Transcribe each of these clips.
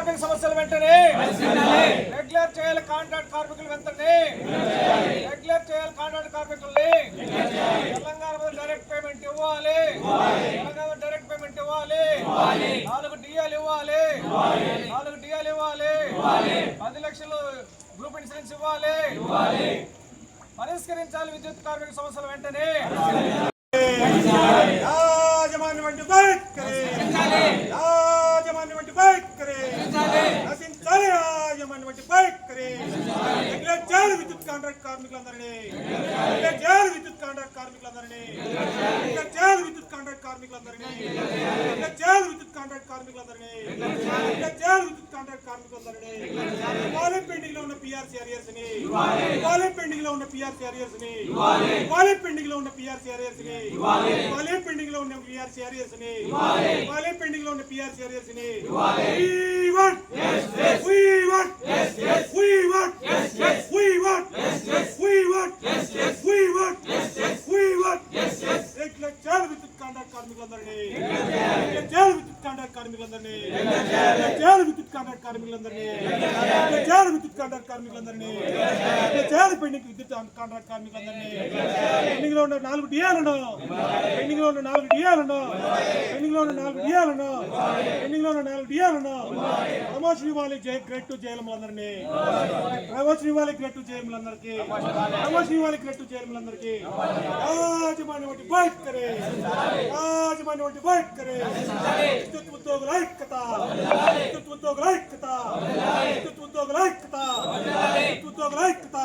కార్మిక సమస్యలు వెంటనే రెగ్యులర్ చేయాలి కాంట్రాక్ట్ కార్మికులు వెంటనే రెగ్యులర్ చేయాలి కాంట్రాక్ట్ కార్మికుల్ని. తెలంగాణ డైరెక్ట్ పేమెంట్ ఇవ్వాలి. తెలంగాణ డైరెక్ట్ పేమెంట్ ఇవ్వాలి నాలుగు డిఎల్ ఇవ్వాలి నాలుగు డిఎల్ ఇవ్వాలి పది లక్షలు గ్రూప్ ఇన్సూరెన్స్ ఇవ్వాలి పరిష్కరించాలి విద్యుత్ కార్మిక సమస్యలు వెంటనే యాజమాన్యం వంటి వైఖరి యాజమాన్యం వంటి వైఖరి నశించాలి యాజమాన్యం వంటి వైఖరి రెగ్యులేట్ చేయాలి విద్యుత్ కాంట్రాక్ట్ కార్మికులందరినీ. రెగ్యులేట్ చేయాలి విద్యుత్ కాంట్రాక్ట్ కార్మికులందరినీ. రెగ్యులేట్ చేయాలి విద్యుత్ కాంట్రాక్ట్ కార్మికులందరినీ. రెగ్యులేట్ చేయాలి విద్యుత్ కాంట్రాక్ట్ కార్మికులందరినీ. రెగ్యులేట్ చేయాలి విద్యుత్ కాంట్రాక్ట్ కార్మికులందరినీ. ఇవాళ పెండింగ్లో ఉన్న పిఆర్సీ అరియర్స్ని. ఇవాళ పెండింగ్లో ఉన్న పిఆర్సీ అరియర్స్ని. ఇవాళ పెండింగ్లో ఉన్న పిఆర్సీ అరియర్స్ని. ఇవాళ పెండింగ్లో ఉన్న పిఆర్సీ అరియర్స్ని. ఇవాళ పెండింగ్లో ఉన్న పిఆర్సీ అరియర్స్ని. we want we want we want we want we want we want we want regular చేయాలి విద్యుత్ కాంట్రాక్ట్ కార్మికులందరినీ రెగ్యులర్ చేయాలి విద్యుత్ కాంట్రాక్ట్ కార్మికులందరినీ రెగ్యులర్ చేయాలి విద్యుత్ కాంట్రాక్ట్ కార్మికులందరినీ రెగ్యులర్ చేయాలి విద్యుత్ కాంట్రాక్ట్ కార్మికులందరినీ రెగ్యులర్ చేయాలి విద్యుత్ కాంట్రాక్ట్ కార్మికులందరినీ. పెండింగ్లో ఉన్న నాలుగు డియాలను పెండింగ్లో ఉన్న నాలుగు డియాలను పెండింగ్లో ఉన్న నాలుగు డియాలను పెండింగ్లో ఉన్న నాలుగు డియాలను ప్రమోషన్ ఇవ్వాలి జై గ్రేట్ టు జైలందరినీ ప్రమోషన్ ఇవ్వాలి గ్రేట్ టు జైలందరికీ ప్రమోషన్ ఇవ్వాలి గ్రేట్ టు జైలందరికీ యాజమాన్యం వంటి బైక్ కరే యాజమాన్యం వంటి బైక్ కరే విద్యుత్ ఉద్యోగుల ఐక్యత. విద్యుత్ ఉద్యోగుల ఐక్యత. విద్యుత్ ఉద్యోగుల ఐక్యత. విద్యుత్ ఉద్యోగుల ఐక్యత.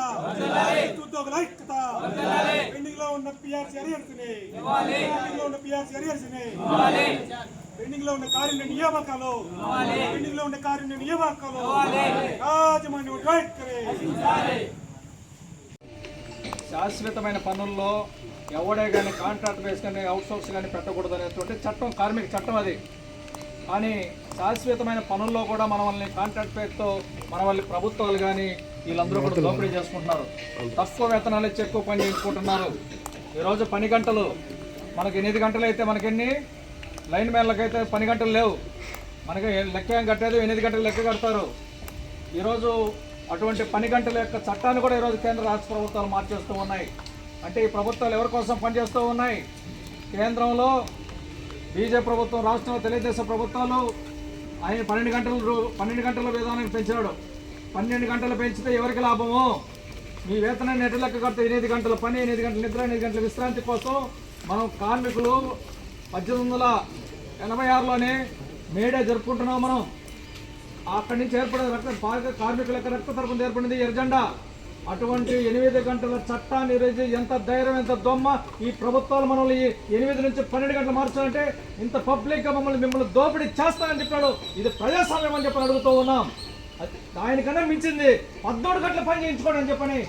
ఉద్యోగుల ఐక్యత. పెండింగ్లో ఉన్న పిఆర్సీ అరియర్స్ని పెండింగ్లో ఉన్న పిఆర్సీ పెండింగ్లో ఉన్న కారుణ్య నియామకాలు. పెండింగ్లో ఉన్న నియామకాలు. శాశ్వతమైన పనుల్లో ఎవడే కానీ కాంట్రాక్ట్ బేస్ కానీ అవుట్సోర్స్ కానీ పెట్టకూడదు అనేటువంటి చట్టం కార్మిక చట్టం అది. కానీ శాశ్వతమైన పనుల్లో కూడా మన వాళ్ళని కాంట్రాక్ట్ పేరుతో మన వాళ్ళ ప్రభుత్వాలు కానీ వీళ్ళందరూ కూడా దోపిడీ చేసుకుంటున్నారు. తక్కువ వేతనాలు ఇచ్చి ఎక్కువ పని చేసుకుంటున్నారు. ఈరోజు పని గంటలు. మనకి ఎనిమిది గంటలు అయితే మనకెన్ని? లైన్ మ్యాన్లకైతే పని గంటలు లేవు. మనకి లెక్క ఏం కట్టేది? ఎనిమిది గంటలు లెక్క కడతారు. ఈరోజు అటువంటి పని గంటల యొక్క చట్టాన్ని కూడా ఈరోజు కేంద్ర రాష్ట్ర ప్రభుత్వాలు మార్చేస్తూ ఉన్నాయి. అంటే ఈ ప్రభుత్వాలు ఎవరి కోసం పనిచేస్తూ ఉన్నాయి? కేంద్రంలో బీజేపీ ప్రభుత్వం రాష్ట్రంలో తెలుగుదేశం ప్రభుత్వాలు ఆయన పన్నెండు గంటలు పన్నెండు గంటల వేతనాన్ని పెంచాడు పన్నెండు గంటలు పెంచితే ఎవరికి లాభము? మీ వేతనాన్ని నెట్ లెక్క కడితే ఎనిమిది గంటల పని ఎనిమిది గంటల నిద్ర ఎనిమిది గంటల విశ్రాంతి కోసం మనం కార్మికులు పద్దెనిమిది వందల ఎనభై ఆరులోనే మేడే జరుపుకుంటున్నాం మనం. అక్కడి నుంచి ఏర్పడిన రక్త కార్మికుల యొక్క రక్త తరపున ఏర్పడింది ఎర్జెండా. అటువంటి ఎనిమిది గంటల చట్టాన్ని ఈరోజు ఎంత ధైర్యం ఎంత దొమ్మ ఈ ప్రభుత్వాలు మనల్ని ఈ ఎనిమిది నుంచి పన్నెండు గంటలు మార్చాలంటే ఇంత పబ్లిక్గా మమ్మల్ని మిమ్మల్ని దోపిడీ చేస్తానని చెప్పాడు. ఇది ప్రజాస్వామ్యం అని చెప్పి అడుగుతూ ఉన్నాం. దానికన్నా మించింది. పద్మూడు గంటల పని చేయించుకోండి అని చెప్పని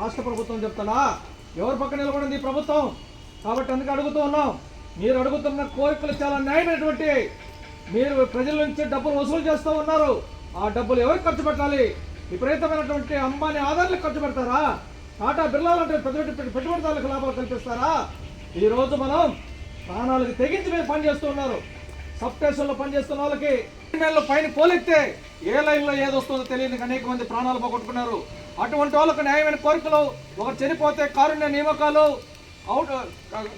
రాష్ట్ర ప్రభుత్వం చెప్తాడా ఎవరి పక్క నిలబడింది ఈ ప్రభుత్వం? కాబట్టి అందుకే అడుగుతూ ఉన్నాం. మీరు అడుగుతున్న కోరికలు చాలా న్యాయమైనటువంటి. మీరు ప్రజల నుంచి డబ్బులు వసూలు చేస్తూ ఉన్నారు. ఆ డబ్బులు ఎవరికి ఖర్చు పెట్టాలి? విపరీతమైనటువంటి అంబానీ ఆధారాలకు ఖర్చు పెడతారా? టాటా బిర్లా లాంటి పెద్ద పెట్టుబడిదారులకు లాభాలు కల్పిస్తారా? ఈరోజు మనం ప్రాణాలకు తెగించి మీరు పని చేస్తూ ఉన్నారు. సబ్ స్టేషన్లో పనిచేస్తున్న వాళ్ళకి పైన పోలెత్తే ఏ లైన్లో ఏది వస్తుందో తెలియని అనేక మంది ప్రాణాలు పోగొట్టుకున్నారు. అటువంటి వాళ్ళకు న్యాయమైన కోరికలు ఒకరు చనిపోతే కారుణ్య నియామకాలు అవుట్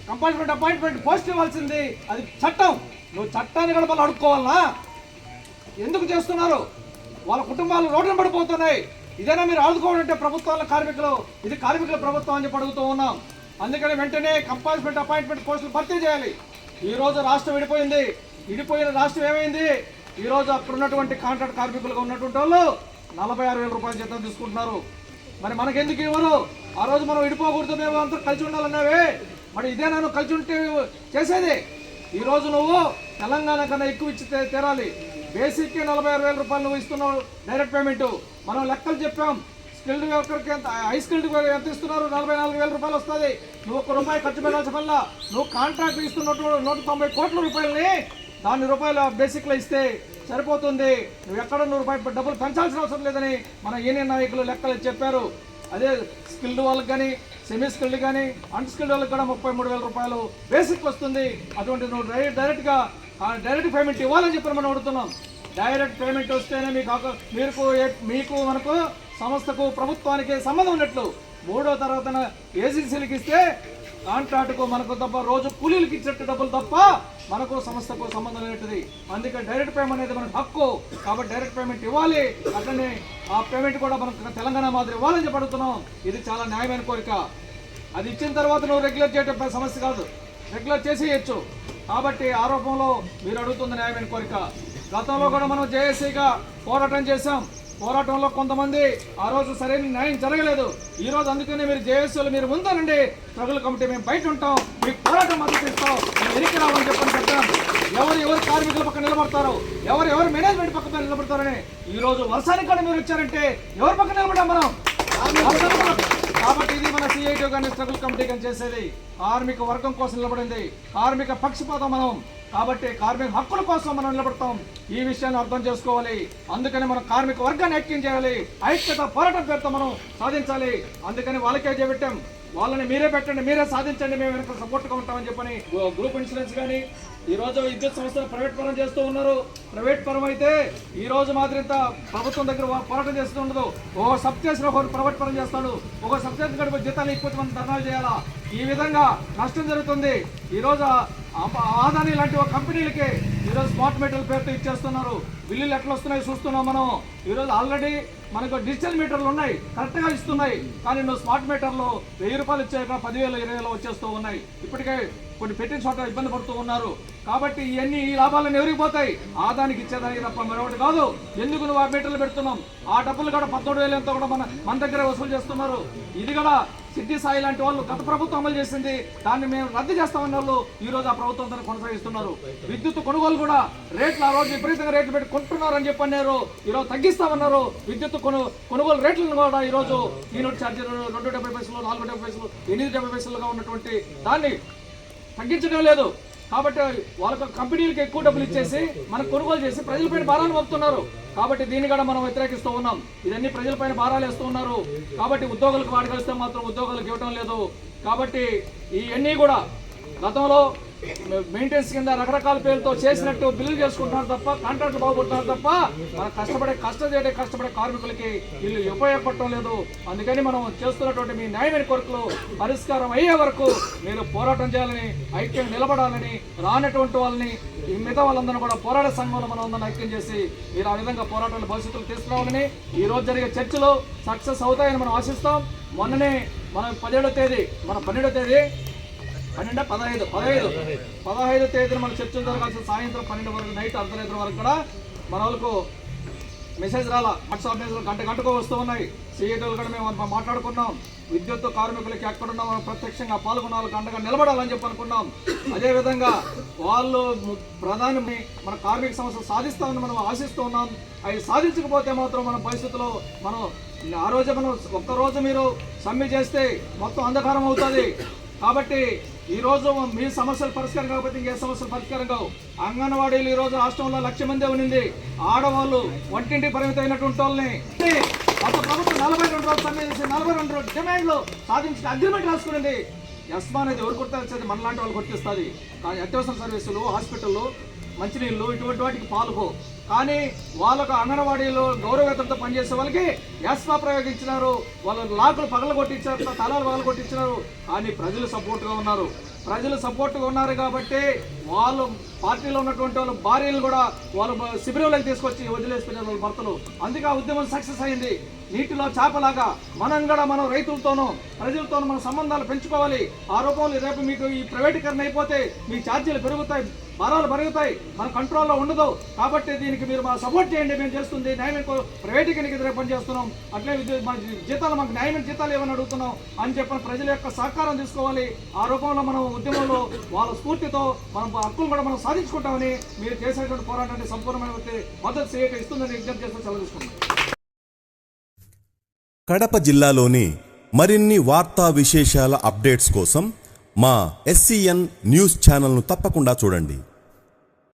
కంపార్ట్మెంట్ అపాయింట్మెంట్ పోస్ట్ ఇవ్వాల్సింది. అది చట్టం. నువ్వు చట్టాన్ని కూడా మళ్ళీ అడుక్కోవాలనా? ఎందుకు చేస్తున్నారు? వాళ్ళ కుటుంబాలు రోడ్డున పడిపోతున్నాయి. ఇదేనా మీరు ఆదుకోవాలంటే ప్రభుత్వాల కార్మికులు? ఇది కార్మికుల ప్రభుత్వం అని చెప్పి అడుగుతూ ఉన్నాం. అందుకని వెంటనే కంపార్ట్మెంట్ అపాయింట్మెంట్ పోస్టులు భర్తీ చేయాలి. ఈ రోజు రాష్ట్రం విడిపోయింది. విడిపోయిన రాష్ట్రం ఏమైంది? ఈరోజు రోజు అక్కడ ఉన్నటువంటి కాంట్రాక్ట్ కార్మికులుగా ఉన్నటువంటి వాళ్ళు నలభై ఆరు వేల రూపాయల జీతం తీసుకుంటున్నారు. మరి మనకెందుకు ఇవ్వరు? ఆ రోజు మనం విడిపోకూడదు మేము అంతా కలిసి ఉండాలన్నావే. మరి ఇదే నన్ను కలిసి ఉంటే చేసేది. ఈ రోజు నువ్వు తెలంగాణ కన్నా ఎక్కువ ఇచ్చి తీరాలి. బేసిక్ నలభై ఆరు వేల రూపాయలు నువ్వు ఇస్తున్నావు డైరెక్ట్ పేమెంట్. మనం లెక్కలు చెప్పాం. స్కిల్డ్ వర్కర్కి ఎంత హై స్కిల్డ్ ఎంత ఇస్తున్నారు? నలభై నాలుగు వేల రూపాయలు వస్తుంది. నువ్వు ఒక రూపాయి ఖర్చు పెట్టాల్సిన వల్ల నువ్వు కాంట్రాక్ట్ ఇస్తున్నట్టు నూట తొంభై కోట్ల రూపాయలని దాన్ని రూపాయలు బేసిక్లో ఇస్తే సరిపోతుంది. నువ్వు ఎక్కడ నూరు రూపాయలు డబ్బులు పెంచాల్సిన అవసరం లేదని మన యూనియన్ నాయకులు లెక్కలు చెప్పారు. అదే స్కిల్డ్ వాళ్ళకి కానీ సెమీ స్కిల్డ్ కానీ అన్స్కిల్డ్ వాళ్ళకి కూడా ముప్పై మూడు వేల రూపాయలు బేసిక్ వస్తుంది. అటువంటి నువ్వు డైరెక్ట్ డైరెక్ట్గా డైరెక్ట్ పేమెంట్ ఇవ్వాలని చెప్పి మనం అడుగుతున్నాం. డైరెక్ట్ పేమెంట్ వస్తేనే మీకు మీకు మీకు మనకు సంస్థకు ప్రభుత్వానికి సంబంధం ఉన్నట్లు. మూడో తర్వాత ఏజెన్సీలకు ఇస్తే కాంట్రాక్టుకు మనకు తప్ప రోజు కూలీలకి ఇచ్చేట్టు డబ్బులు తప్ప మనకు సంస్థకు సంబంధం లేనిది. అందుకే డైరెక్ట్ పేమెంట్ అనేది మనకు హక్కు. కాబట్టి డైరెక్ట్ పేమెంట్ ఇవ్వాలి. అట్లనే ఆ పేమెంట్ కూడా మనకు తెలంగాణ మాదిరి ఇవ్వాలని చెప్పి అడుగుతున్నాం. ఇది చాలా న్యాయమైన కోరిక. అది ఇచ్చిన తర్వాత నువ్వు రెగ్యులర్ చేయటం సమస్య కాదు. రెగ్యులర్ చేసేయచ్చు. కాబట్టి ఆరోపణలో మీరు అడుగుతున్న న్యాయమైన కోరిక. గతంలో కూడా మనం జేఏసీగా పోరాటం చేశాం. పోరాటంలో కొంతమంది ఆ రోజు సరైన న్యాయం జరగలేదు. ఈ రోజు అందుకనే మీరు జేఏసీలు మీరు ఉందనండి స్ట్రగుల్ కమిటీ మేము బయట ఉంటాం. మీకు పోరాటం మద్దతు ఇస్తాం మేము వెనక్కి రావని చెప్పని చెప్పాం ఎవరు ఎవరు కార్మికుల పక్క నిలబడతారు? ఎవరు ఎవరు మేనేజ్మెంట్ పక్క నిలబడతారని ఈ రోజు వర్షానికి కూడా మీరు వచ్చారంటే ఎవరి పక్క నిలబడాం మనం? కాబట్టి ఇది మన సిఐటి కానీ స్ట్రగుల్ కమిటీ కానీ చేసేది. కార్మిక వర్గం కోసం నిలబడింది. కార్మిక పక్షపాతం మనం. కాబట్టి కార్మిక హక్కుల కోసం మనం నిలబడతాం. ఈ విషయాన్ని అర్థం చేసుకోవాలి. అందుకని మనం కార్మిక వర్గాన్ని ఐక్యం చేయాలి. ఐక్యత పోరాటం పేరుతో మనం సాధించాలి. అందుకని వాళ్ళకే చేపెట్టాం వాళ్ళని మీరే పెట్టండి మీరే సాధించండి మేము వెనక సపోర్ట్గా ఉంటామని చెప్పని గ్రూప్ ఇన్సూరెన్స్ కానీ ఈరోజు విద్యుత్ సంస్థలు ప్రైవేట్ పరం చేస్తూ ఉన్నారు. ప్రైవేట్ పరం అయితే ఈ రోజు ఇంత ప్రభుత్వం దగ్గర పోరాటం చేస్తూ ఉండదు. ఒక సబ్ చేసిన ఒకరు ప్రైవేట్ పరం చేస్తాడు. ఒక సబ్ చేసిన జీతాలు ఎక్కువ మనం ధర్నాలు చేయాలా? ఈ విధంగా నష్టం జరుగుతుంది. ఈరోజు ఆదాని లాంటి ఒక కంపెనీలకి ఈరోజు స్మార్ట్ మెటీరియల్ పేరుతో ఇచ్చేస్తున్నారు. బిల్లులు ఎట్లా వస్తున్నాయి చూస్తున్నాం మనం. ఈరోజు ఆల్రెడీ మనకు డిజిటల్ మీటర్లు ఉన్నాయి కరెక్ట్గా ఇస్తున్నాయి. కానీ నువ్వు స్మార్ట్ మీటర్లు వెయ్యి రూపాయలు ఇచ్చాక పదివేల ఇరవై వేలు వచ్చేస్తూ ఉన్నాయి. ఇప్పటికే కొన్ని పెట్టిన చోట ఇబ్బంది పడుతూ ఉన్నారు. కాబట్టి ఇవన్నీ ఈ లాభాలను ఎవరికి పోతాయి ఆదానికి ఇచ్చేదానికి తప్ప మరొకటి కాదు. ఎందుకు నువ్వు ఆ మీటర్లు పెడుతున్నాం ఆ డబ్బులు కూడా పదమూడు వేలు ఎంతో కూడా మన మన దగ్గర వసూలు చేస్తున్నారు. ఇది కూడా సిద్ధి సాయి లాంటి వాళ్ళు గత ప్రభుత్వం అమలు చేసింది. దాన్ని మేము రద్దు చేస్తామన్న వాళ్ళు ఈ రోజు ఆ ప్రభుత్వం దాన్ని కొనసాగిస్తున్నారు. విద్యుత్ కొనుగోలు కూడా రేట్లు ఆ రోజు విపరీతంగా రేట్లు పెట్టి కొంటున్నారని చెప్పి అన్నారు. ఈరోజు తగ్గిస్తామన్నారు. విద్యుత్ కొను కొనుగోలు రేట్లను కూడా ఈ రోజు యూనిట్ ఛార్జీలు రెండు డెబ్బై పైసలు నాలుగు డెబ్బై పైసలు ఎనిమిది డెబ్బై పైసలుగా ఉన్నటువంటి దాన్ని తగ్గించడం లేదు. కాబట్టి వాళ్ళకు కంపెనీలకు ఎక్కువ డబ్బులు ఇచ్చేసి మనకు కొనుగోలు చేసి ప్రజలపైన భారాలు మోపుతున్నారు. కాబట్టి దీన్ని కూడా మనం వ్యతిరేకిస్తూ ఉన్నాం. ఇదన్నీ ప్రజలపైన భారాలు వేస్తూ ఉన్నారు. కాబట్టి ఉద్యోగులకు వాడగలిస్తే మాత్రం ఉద్యోగాలకు ఇవ్వడం లేదు. కాబట్టి ఇవన్నీ కూడా గతంలో మెయింటెనెన్స్ కింద రకరకాల పేర్లతో చేసినట్టు బిల్లులు చేసుకుంటున్నారు తప్ప కాంట్రాక్ట్ బాగుపడుతున్నారు తప్ప మనం కష్టపడే కష్టం చేయడే కష్టపడే కార్మికులకి వీళ్ళు ఉపయోగపడటం లేదు. అందుకని మనం చేస్తున్నటువంటి మీ న్యాయమైన కొరకులు పరిష్కారం అయ్యే వరకు మీరు పోరాటం చేయాలని ఐక్యం నిలబడాలని రానటువంటి వాళ్ళని ఈ మిగతా వాళ్ళందరూ కూడా పోరాట సంఘంలో మనం అందరం ఐక్యం చేసి మీరు ఆ విధంగా పోరాటాలు భవిష్యత్తులో తీసుకురావాలని ఈ రోజు జరిగే చర్చలు సక్సెస్ అవుతాయని మనం ఆశిస్తాం. మొన్ననే మనం పదిహేడో తేదీ మన పన్నెండో తేదీ పన్నెండు? పదహైదు. పదహైదు. పదహైదు. తేదీన మన చర్చలు జరగాల్సిన సాయంత్రం పన్నెండు వరకు నైట్ అర్ధరాత్రి వరకు కూడా మన వాళ్ళకు మెసేజ్ రాలా. వాట్సాప్ మెసేజ్ గంట గంటకు వస్తూ ఉన్నాయి. సీఈటీలు కూడా మేము మాట్లాడుకున్నాం. విద్యుత్ కార్మికులకి ఎక్కడున్నా మనం ప్రత్యక్షంగా పాల్గొన్న వాళ్ళకి అండగా నిలబడాలని చెప్పి అనుకున్నాం. అదేవిధంగా వాళ్ళు ప్రధాని మన కార్మిక సమస్యలు సాధిస్తామని మనం ఆశిస్తూ ఉన్నాం. అవి సాధించకపోతే మాత్రం మన భవిష్యత్తులో మనం ఆ రోజు మనం ఒక్కరోజు మీరు సమ్మె చేస్తే మొత్తం అంధకారం అవుతుంది. కాబట్టి ఈరోజు మీ సమస్యలు పరిష్కారం కాకపోతే ఇంకే సమస్యలు పరిష్కారం కావు. అంగన్వాడీలు ఈ రోజు రాష్ట్రంలో లక్ష మంది ఉనింది. ఆడవాళ్ళు వంటింటి పరిమితమైనటువంటి వాళ్ళని గత ప్రభుత్వం నలభై రెండు రోజులు సమ్మె చేసి నలభై రెండు రోజులు డిమాండ్లు సాధించిన అగ్రిమెంట్ రాసుకునింది. ఎస్మా అనేది ఎవరు కొట్టాల్సింది మనలాంటి వాళ్ళు కొట్టిస్తుంది. కానీ అత్యవసర సర్వీసులు హాస్పిటల్లో మంచినీళ్ళు ఇటువంటి వాటికి పాల్గో కానీ వాళ్ళకు అంగన్వాడీలో గౌరవవేతనంతో పనిచేసే వాళ్ళకి యాస్మా ప్రయోగించినారు వాళ్ళ లాకులు పగల కొట్టించారు తలాలు పగల కొట్టించినారు కానీ ప్రజలు సపోర్ట్గా ఉన్నారు. ప్రజలు సపోర్ట్గా ఉన్నారు కాబట్టి వాళ్ళు పార్టీలో ఉన్నటువంటి వాళ్ళు భార్యలు కూడా వాళ్ళు శిబిరంలోకి తీసుకొచ్చి వదిలేసిపోయినారు వాళ్ళ భర్తలు. అందుకే ఆ ఉద్యమం సక్సెస్ అయింది. నీటిలో చేపలాగా మనం కూడా మనం రైతులతోనూ ప్రజలతోనూ మన సంబంధాలు పెంచుకోవాలి. ఆ రూపంలో రేపు మీకు ఈ ప్రైవేటీకరణ అయిపోతే మీ ఛార్జీలు పెరుగుతాయి భారాలు పెరుగుతాయి మన కంట్రోల్లో ఉండదు. కాబట్టి దీనికి మీరు మా సపోర్ట్ చేయండి. మేము చేస్తుంది న్యాయమైన ప్రైవేటీకరణకి ఎదురే పనిచేస్తున్నాం అట్లే మన జీతాలు మాకు న్యాయమైన జీతాలు ఏమని అడుగుతున్నాం అని చెప్పిన ప్రజల యొక్క సహకారం తీసుకోవాలి. ఆ రూపంలో మనం ఉద్యమంలో వాళ్ళ స్ఫూర్తితో మనం హక్కులు కూడా మనం సాధించుకుంటామని మీరు చేసినటువంటి పోరాటాన్ని సంపూర్ణమైన మద్దతు చేయక ఇస్తుందని విజ్ఞప్తి చేస్తూ సెలవు కడప జిల్లాలోని మరిన్ని వార్తా విశేషాల అప్డేట్స్ కోసం మా ఎస్సీఎన్ న్యూస్ ఛానల్ను తప్పకుండా చూడండి.